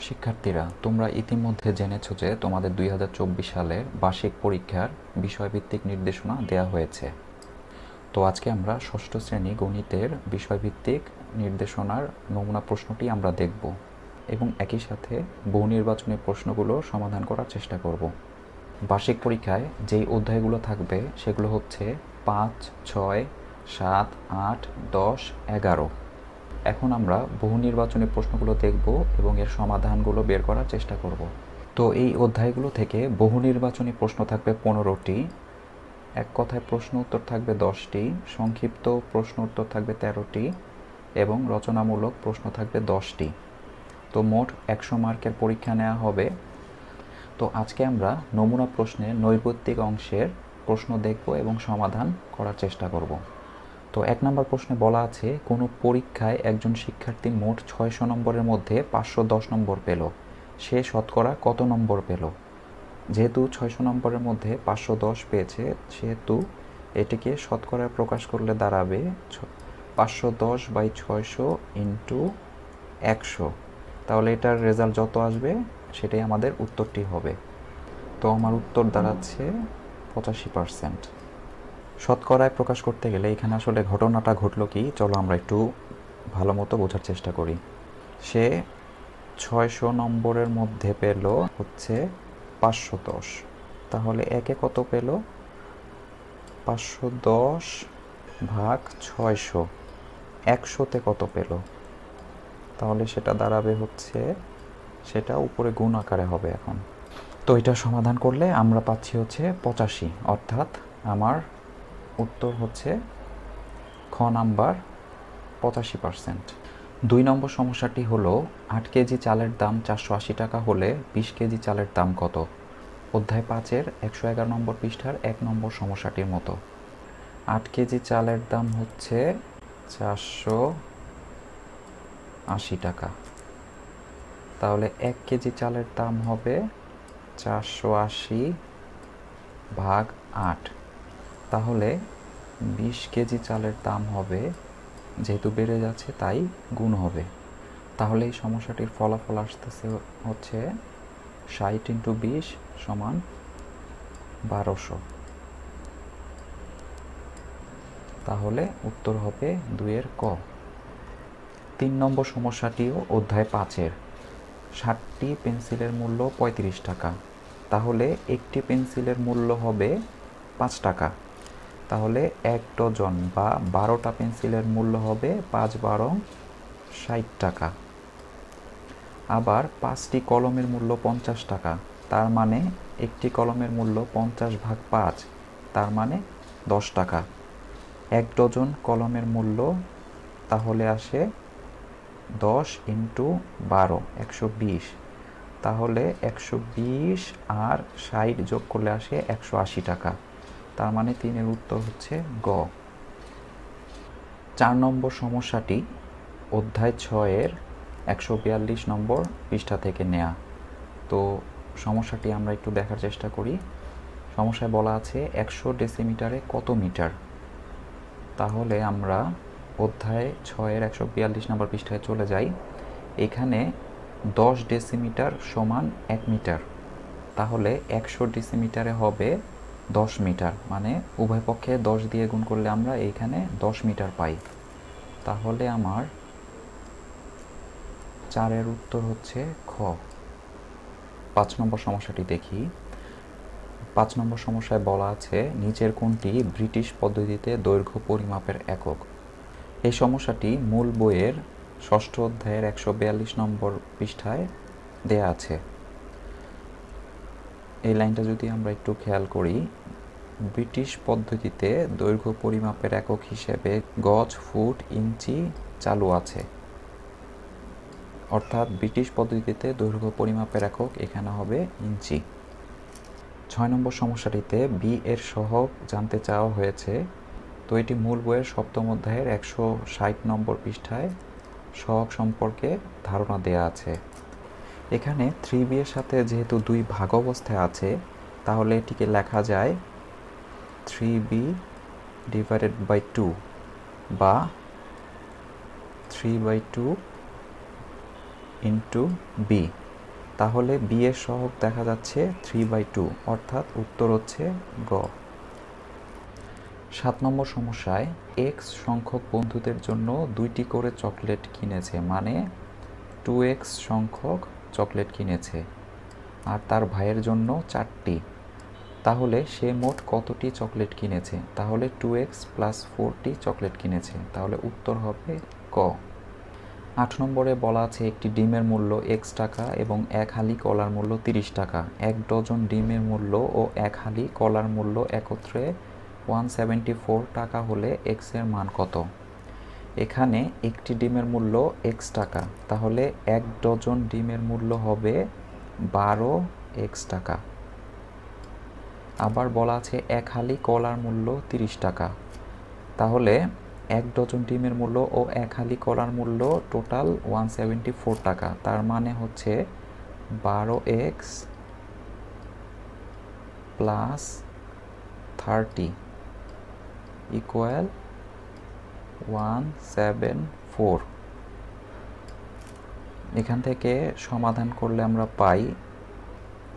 শিক্ষার্থীরা, তোমরা ইতিমধ্যে জেনেছো যে তোমাদের দুই হাজার চব্বিশ সালের বার্ষিক পরীক্ষার বিষয়ভিত্তিক নির্দেশনা দেওয়া হয়েছে। তো আজকে আমরা ষষ্ঠ শ্রেণি গণিতের বিষয়ভিত্তিক নির্দেশনার নমুনা প্রশ্নটি আমরা দেখব এবং একই সাথে বহু নির্বাচনী প্রশ্নগুলো সমাধান করার চেষ্টা করব। বার্ষিক পরীক্ষায় যেই অধ্যায়গুলো থাকবে সেগুলো হচ্ছে পাঁচ, ছয়, সাত, আট, দশ, এগারো। এখন আমরা বহু নির্বাচনী প্রশ্নগুলো দেখব এবং এর সমাধানগুলো বের করার চেষ্টা করব। তো এই অধ্যায়গুলো থেকে বহু নির্বাচনী প্রশ্ন থাকবে পনেরোটি, এক কথায় প্রশ্ন উত্তর থাকবে দশটি, সংক্ষিপ্ত প্রশ্ন উত্তর থাকবে তেরোটি এবং রচনামূলক প্রশ্ন থাকবে দশটি। তো মোট একশো মার্কের পরীক্ষা নেওয়া হবে। তো আজকে আমরা নমুনা প্রশ্নের নৈর্ব্যক্তিক অংশের প্রশ্ন দেখব এবং সমাধান করার চেষ্টা করব। তো এক নম্বর প্রশ্নে বলা আছে, কোনো পরীক্ষায় একজন শিক্ষার্থী মোট ছয়শো নম্বরের মধ্যে পাঁচশো দশ নম্বর পেল। সে শতকরা কত নম্বর পেল? যেহেতু ছয়শো নম্বরের মধ্যে পাঁচশো দশ পেয়েছে, সেহেতু এটিকে শতকরা প্রকাশ করলে দাঁড়াবে পাঁচশো দশ বাই ছয়শো ইন্টু একশো। তাহলে এটার রেজাল্ট যত আসবে, সেটাই আমাদের উত্তরটি হবে। তো আমার উত্তর দাঁড়াচ্ছে পঁচাশি পার্সেন্ট। শতকরায় প্রকাশ করতে গেলে এখানে আসলে ঘটনাটা ঘটলো কি? চলো আমরা একটু ভালো মতো বোঝার চেষ্টা করি। সে ছয়শো নম্বরের মধ্যে পেল হচ্ছে পাঁচশো দশ। তাহলে একে কত পেল? পাঁচশো দশ ভাগ ছয়শো। একশোতে কত পেল? তাহলে সেটা দাঁড়াবে হচ্ছে, সেটা উপরে গুণ আকারে হবে এখন। তো এটা সমাধান করলে আমরা পাচ্ছি হচ্ছে পঁচাশি। অর্থাৎ আমার উত্তর হচ্ছে খ নাম্বার পঁচাশি পার্সেন্ট। দুই নম্বর সমস্যাটি হলো আট কেজি চালের দাম চারশো আশি টাকা হলে বিশ কেজি চালের দাম কত? অধ্যায় পাঁচের একশো এগারো নম্বর পৃষ্ঠার এক নম্বর সমস্যাটির মতো। আট কেজি চালের দাম হচ্ছে চারশো আশি টাকা। তাহলে এক কেজি চালের দাম হবে চারশো আশি ভাগ আট। তাহলে বিশ কেজি চালের দাম হবে, যেহেতু বেড়ে যাচ্ছে তাই গুণ হবে। তাহলে এই সমস্যাটির ফলাফল আসতেছে হচ্ছে ষাট ইন্টু বিশ সমান বারোশো। তাহলে উত্তর হবে দুইয়ের ক। তিন নম্বর সমস্যাটিও অধ্যায় পাঁচের। ষাটটি পেন্সিলের মূল্য পঁয়ত্রিশ টাকা। তাহলে একটি পেন্সিলের মূল্য হবে পাঁচ টাকা। তাহলে এক ডজন বা বারোটা পেন্সিলের মূল্য হবে পাঁচ বারো ষাট টাকা। আবার পাঁচটি কলমের মূল্য পঞ্চাশ টাকা, তার মানে একটি কলমের মূল্য পঞ্চাশ ভাগ পাঁচ, তার মানে দশ টাকা। এক ডজন কলমের মূল্য তাহলে আসে দশ ইন্টু বারো, একশো বিশ। তাহলে একশো বিশ আর ষাট যোগ করলে আসে একশো আশি টাকা। তার মানে তিনের উত্তর হচ্ছে গ। চার নম্বর সমস্যাটি অধ্যায় ছয়ের একশো বিয়াল্লিশ নম্বর পৃষ্ঠা থেকে নেয়া। তো সমস্যাটি আমরা একটু দেখার চেষ্টা করি। সমস্যায় বলা আছে একশো ডেসিমিটারে কত মিটার? তাহলে আমরা অধ্যায় ছয়ের একশো বিয়াল্লিশ নম্বর পৃষ্ঠায় চলে যাই। এখানে দশ ডেসিমিটার সমান এক মিটার। তাহলে একশো ডেসিমিটারে হবে দশ মিটার মানে উভয় পক্ষে দশ দিয়ে গুণ করলে আমরা এইখানে দশ মিটার পাই। তাহলে আমার চারের উত্তর হচ্ছে খ। পাঁচ নম্বর সমস্যাটি দেখি। পাঁচ নম্বর সমস্যায় বলা আছে, নিচের কোনটি ব্রিটিশ পদ্ধতিতে দৈর্ঘ্য পরিমাপের একক। এই সমস্যাটি মূল বইয়ের ষষ্ঠ অধ্যায়ের একশো বিয়াল্লিশ নম্বর পৃষ্ঠায় দেয়া আছে। এই লাইনটা যদি আমরা একটু খেয়াল করি, ব্রিটিশ পদ্ধতিতে দৈর্ঘ্য পরিমাপের একক হিসেবে গজ, ফুট, ইঞ্চি চালু আছে। অর্থাৎ ব্রিটিশ পদ্ধতিতে দৈর্ঘ্য পরিমাপের একক এখানে হবে ইঞ্চি। ছয় নম্বর সমস্যাটিতে বি এর সহগ জানতে চাওয়া হয়েছে। তো এটি মূল বইয়ের সপ্তম অধ্যায়ের একশো ষাট নম্বর পৃষ্ঠায় সহগ সম্পর্কে ধারণা দেয়া আছে। এখানে থ্রি বি এর সাথে যেহেতু দুই ভাগ অবস্থায় আছে, তাহলে এটিকে লেখা যায় three B divided by two বা three by two into B তাহলে বি এর সহগ দেখা যাচ্ছে থ্রি বাই টু অর্থাৎ উত্তর হচ্ছে গ। সাত নম্বর সমস্যায় এক্স সংখ্যক বন্ধুদের জন্য দুইটি করে চকলেট কিনেছে মানে টু এক্স সংখ্যক চকলেট কিনেছে। আর তার ভাইয়ের জন্য চারটি। তাহলে সে মোট কতটি চকলেট কিনেছে? তাহলে two X plus forty chocolate কিনেছে। তাহলে উত্তর হবে ক। আট নম্বরে বলা আছে, একটি ডিমের মূল্য এক্স টাকা এবং এক হালি কলার মূল্য তিরিশ টাকা। এক ডজন ডিমের মূল্য ও এক হালি কলার মূল্য একত্রে ওয়ান সেভেন্টি ফোর টাকা হলে এক্সের মান কত? এখানে একটি ডিমের মূল্য এক্স টাকা। তাহলে এক ডজন ডিমের মূল্য হবে বারো এক্স টাকা। আবার বলা আছে এক হালি কলার মূল্য তিরিশ টাকা। তাহলে এক ডজন ডিমের মূল্য ও এক হালি কলার মূল্য টোটাল ওয়ান সেভেন্টি ফোর টাকা। তার মানে হচ্ছে বারো X plus thirty equal one, seven, four. এখান থেকে সমাধান করলে আমরা পাই।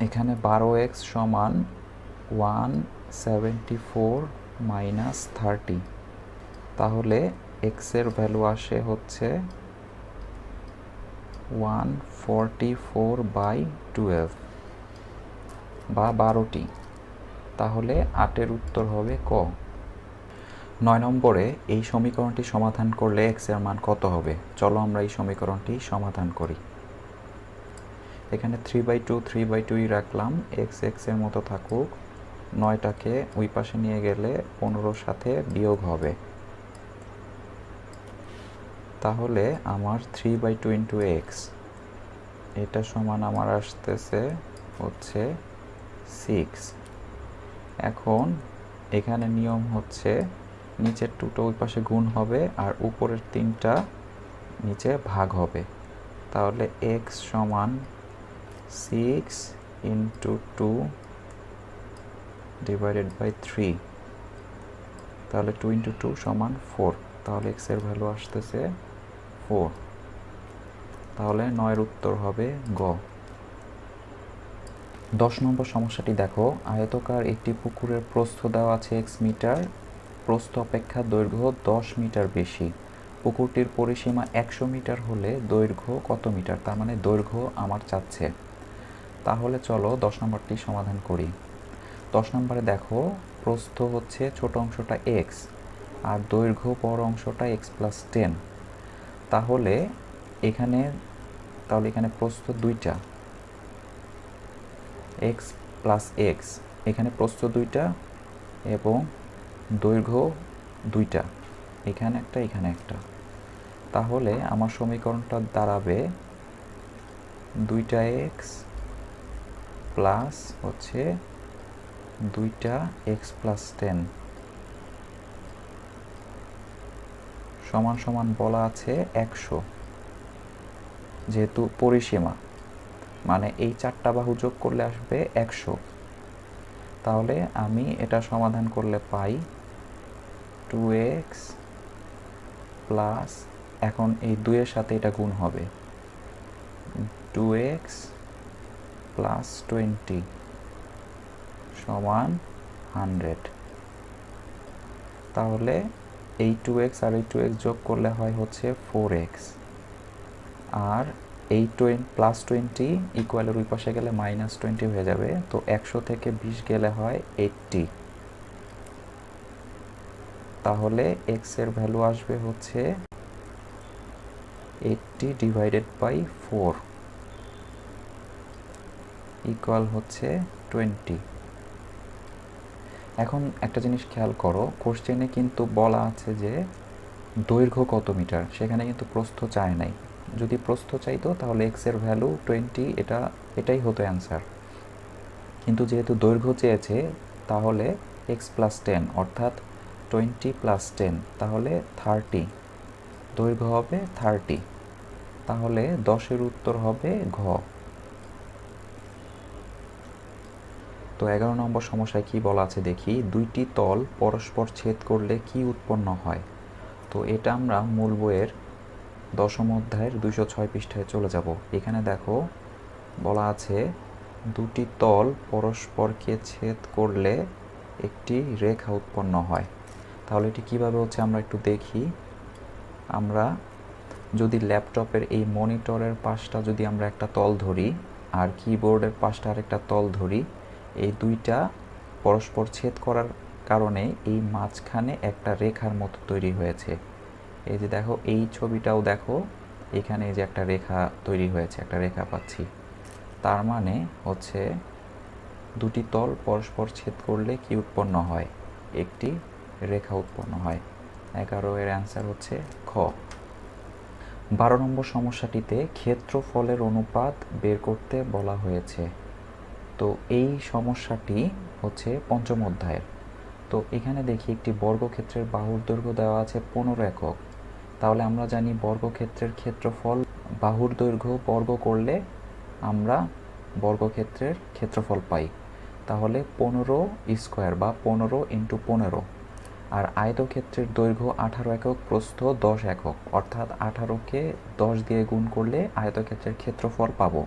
এখানে বারো এক্স সমান one, seventy four minus thirty. তাহলে এক্সের ভ্যালু আসে হচ্ছে one, forty four by twelve বা বারোটি। তাহলে আটের উত্তর হবে ক। নয় নম্বরে, এই সমীকরণটি সমাধান করলে এক্সের মান কত হবে? চলো আমরা এই সমীকরণটি সমাধান করি। এখানে three by two three by টুই রাখলাম। এক্স এক্সের মতো থাকুক। নয়টাকে ওই পাশে নিয়ে গেলে পনেরোর সাথে বিয়োগ হবে। তাহলে আমার three by two into X এটা সমান আমার আসতেছে হচ্ছে সিক্স এখন এখানে নিয়ম হচ্ছে নিচের টুটো ওই পাশে গুণ হবে আর উপরের তিনটা নিচে ভাগ হবে। তাহলে এক্স সমান six into two divided by three তাহলে টু ইন্টু টু সমান ফোর তাহলে এক্সের ভ্যালু আসতেছে ফোর তাহলে নয়ের উত্তর হবে গ। দশ নম্বর সমস্যাটি দেখো। আয়তকার একটি পুকুরের প্রস্থ দেওয়া আছে এক্স মিটার প্রস্থ অপেক্ষা দৈর্ঘ্য দশ মিটার বেশি। পুকুরটির পরিসীমা একশো মিটার হলে দৈর্ঘ্য কত মিটার? তার মানে দৈর্ঘ্য আমার চাচ্ছে। তাহলে চলো দশ নম্বরটি সমাধান করি। দশ নম্বরে দেখো, প্রস্থ হচ্ছে ছোট অংশটা এক্স আর দৈর্ঘ্য বড় অংশটা এক্স প্লাস টেন তাহলে এখানে তাহলে এখানে প্রস্থ দুইটা। এক্স প্লাস এক্স এখানে প্রস্থ দুইটা এবং দৈর্ঘ্য দুইটা, এখানে একটা এখানে একটা। তাহলে আমার সমীকরণটা দাঁড়াবে দুইটা এক্স প্লাস হচ্ছে দুইটা এক্স প্লাস টেন সমান সমান বলা আছে একশো, যেহেতু পরিসীমা মানে এই চারটা বাহু যোগ করলে আসবে একশো। তাহলে আমি এটা সমাধান করলে পাই টু এক্স প্লাস এখন এই দুইয়ের সাথে এটা গুণ হবে। টু এক্স প্লাস টোয়েন্টি সমান হান্ড্রেড তাহলে এই টু এক্স আর এই টু এক্স যোগ করলে হয় হচ্ছে ফোর এক্স আর এই টোয়েন প্লাস টোয়েন্টি ইকুয়ালের ওই পাশে গেলে মাইনাস টোয়েন্টি হয়ে যাবে। তো একশো থেকে বিশ গেলে হয় এইটটি তাহলে এক্সের ভ্যালু আসবে হচ্ছে eighty divided by four equal হচ্ছে টোয়েন্টি এখন একটা জিনিস খেয়াল করো কোশ্চেনে কিন্তু বলা আছে যে দৈর্ঘ্য কত মিটার? সেখানে কিন্তু প্রস্থ চায় নাই। যদি প্রস্থ চাইতো, তাহলে এক্সের ভ্যালু টোয়েন্টি এটা, এটাই হতো অ্যান্সার কিন্তু যেহেতু দৈর্ঘ্য চেয়েছে, তাহলে এক্স প্লাস টেন অর্থাৎ টোয়েন্টি প্লাস টেন তাহলে থার্টি দৈর্ঘ্য হবে থার্টি তাহলে দশের উত্তর হবে ঘ। তো এগারো নম্বর সমস্যায় কি বলা আছে দেখি? দুইটি তল পরস্পর ছেদ করলে কি উৎপন্ন হয়? তো এটা আমরা মূল বইয়ের দশম অধ্যায়ের দুইশো ছয় পৃষ্ঠায় চলে যাব। এখানে দেখো, বলা আছে, দুটি তল পরস্পরকে ছেদ করলে একটি রেখা উৎপন্ন হয়। তাহলে এটি কীভাবে হচ্ছে আমরা একটু দেখি। আমরা যদি ল্যাপটপের এই মনিটরের পাশটা যদি আমরা একটা তল ধরি আর কিবোর্ডের পাশটা আরেকটা তল ধরি, এই দুইটা পরস্পর ছেদ করার কারণে এই মাঝখানে একটা রেখার মতো তৈরি হয়েছে। এই যে দেখো, এই ছবিটাও দেখো, এখানে যে একটা রেখা তৈরি হয়েছে, একটা রেখা পাচ্ছি। তার মানে হচ্ছে দুটি তল পরস্পর ছেদ করলে কি উৎপন্ন হয়? একটি রেখা উৎপন্ন হয়। এগারো এর অ্যান্সার হচ্ছে খ। বারো নম্বর সমস্যাটিতে ক্ষেত্রফলের অনুপাত বের করতে বলা হয়েছে। তো এই সমস্যাটি হচ্ছে পঞ্চম অধ্যায়ের। তো এখানে দেখি একটি বর্গক্ষেত্রের বাহুর দৈর্ঘ্য দেওয়া আছে পনেরো একক। তাহলে আমরা জানি বর্গক্ষেত্রের ক্ষেত্রফল, বাহুর দৈর্ঘ্য বর্গ করলে আমরা বর্গক্ষেত্রের ক্ষেত্রফল পাই। তাহলে পনেরো স্কোয়ার বা পনেরো ইন্টু পনেরো। আর আয়তক্ষেত্রের দৈর্ঘ্য আঠারো একক, প্রস্থ দশ একক। অর্থাৎ আঠারোকে দশ দিয়ে গুণ করলে আয়তক্ষেত্রের ক্ষেত্রফল পাবো।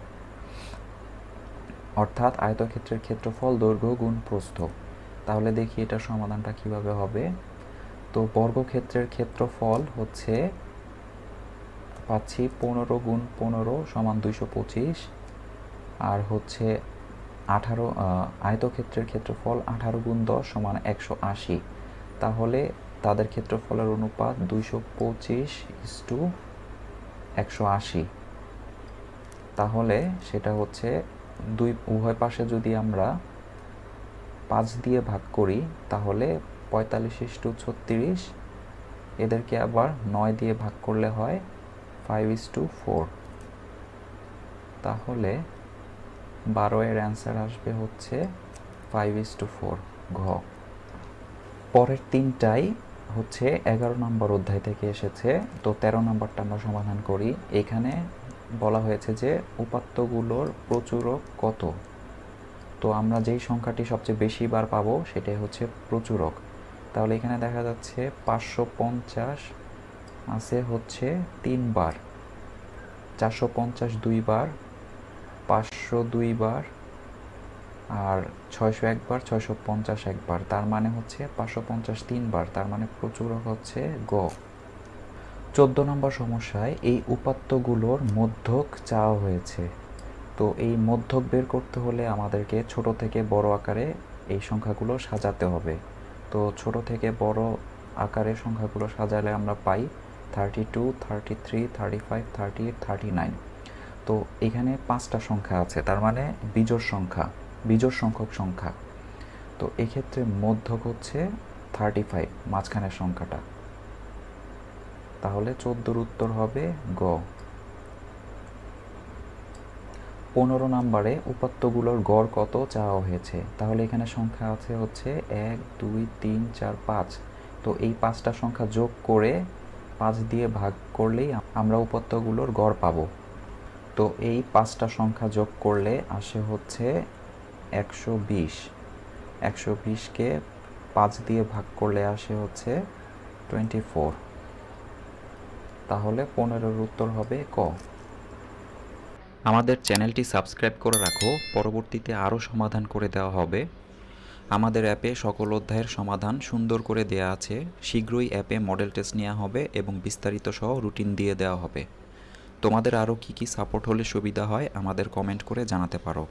অর্থাৎ আয়তক্ষেত্রের ক্ষেত্রফল দৈর্ঘ্য গুণ প্রস্থ। তাহলে দেখি এটার সমাধানটা কীভাবে হবে। তো বর্গক্ষেত্রের ক্ষেত্রফল হচ্ছে পাচ্ছি পনেরো গুণ পনেরো সমান দুইশো পঁচিশ। আর হচ্ছে আঠারো আয়তক্ষেত্রের ক্ষেত্রফল আঠারো গুণ দশ সমান একশো আশি। তাহলে তাদের ক্ষেত্রফলের অনুপাত দুইশো পঁচিশ ইস টু একশো আশি। তাহলে সেটা হচ্ছে দুই, উভয় পাশে যদি আমরা পাঁচ দিয়ে ভাগ করি, তাহলে পঁয়তাল্লিশ ইস টু ছত্রিশ, এদেরকে আবার নয় দিয়ে ভাগ করলে হয় ফাইভ ইস টু ফোর। তাহলে বারো এর অ্যান্সার আসবে হচ্ছে ফাইভ ইস টু ফোর ঘ। পরের তিনটাই হচ্ছে এগারো নম্বর অধ্যায় থেকে এসেছে, তো তেরো নম্বরটা আমরা সমাধান করি। এখানে বলা হয়েছে যে উপাত্তগুলোর প্রচুরক কত? তো আমরা যেই সংখ্যাটি সবচেয়ে বেশি বার পাবো সেটাই হচ্ছে প্রচুরক। তাহলে এখানে দেখা যাচ্ছে পাঁচশো পঞ্চাশ আছে হচ্ছে তিনবার। চারশো পঞ্চাশ দুইবার, পাঁচশো দুইবার আর ছয়শো একবার, ছয়শো পঞ্চাশ একবার। তার মানে হচ্ছে পাঁচশো পঞ্চাশ তিনবার, তার মানে প্রচুর হচ্ছে গ। চোদ্দ নম্বর সমস্যায় এই উপাত্তগুলোর মধ্যক চাওয়া হয়েছে। তো এই মধ্যক বের করতে হলে আমাদেরকে ছোট থেকে বড় আকারে এই সংখ্যাগুলো সাজাতে হবে। তো ছোট থেকে বড় আকারে সংখ্যাগুলো সাজালে আমরা পাই thirty two thirty three thirty five thirty thirty nine তো এখানে পাঁচটা সংখ্যা আছে, তার মানে বিজোড় সংখ্যা, বিজোড় সংখ্যক সংখ্যা। তো এক্ষেত্রে মধ্যক হচ্ছে থার্টি ফাইভ মাঝখানের সংখ্যাটা। তাহলে চোদ্দোর উত্তর হবে গ। পনেরো নাম্বারে উপাত্তগুলোর গড় কত চাওয়া হয়েছে? তাহলে এখানে সংখ্যা আছে হচ্ছে এক, দুই, তিন, চার, পাঁচ। তো এই পাঁচটা সংখ্যা যোগ করে পাঁচ দিয়ে ভাগ করলেই আমরা উপাত্তগুলোর গড় পাবো। তো এই পাঁচটা সংখ্যা যোগ করলে আসে হচ্ছে একশো বিশ। একশো বিশকে পাঁচ দিয়ে ভাগ করলে আসে হচ্ছে টোয়েন্টি ফোর। তাহলে পনেরোর উত্তর হবে ক। আমাদের চ্যানেলটি সাবস্ক্রাইব করে রাখো। পরবর্তীতে আরও সমাধান করে দেওয়া হবে। আমাদের অ্যাপে সকল অধ্যায়ের সমাধান সুন্দর করে দেয়া আছে। শীঘ্রই অ্যাপে মডেল টেস্ট নেওয়া হবে এবং বিস্তারিত সহ রুটিন দিয়ে দেওয়া হবে। তোমাদের আরও কী কী সাপোর্ট হলে সুবিধা হয় আমাদের কমেন্ট করে জানাতে পারো।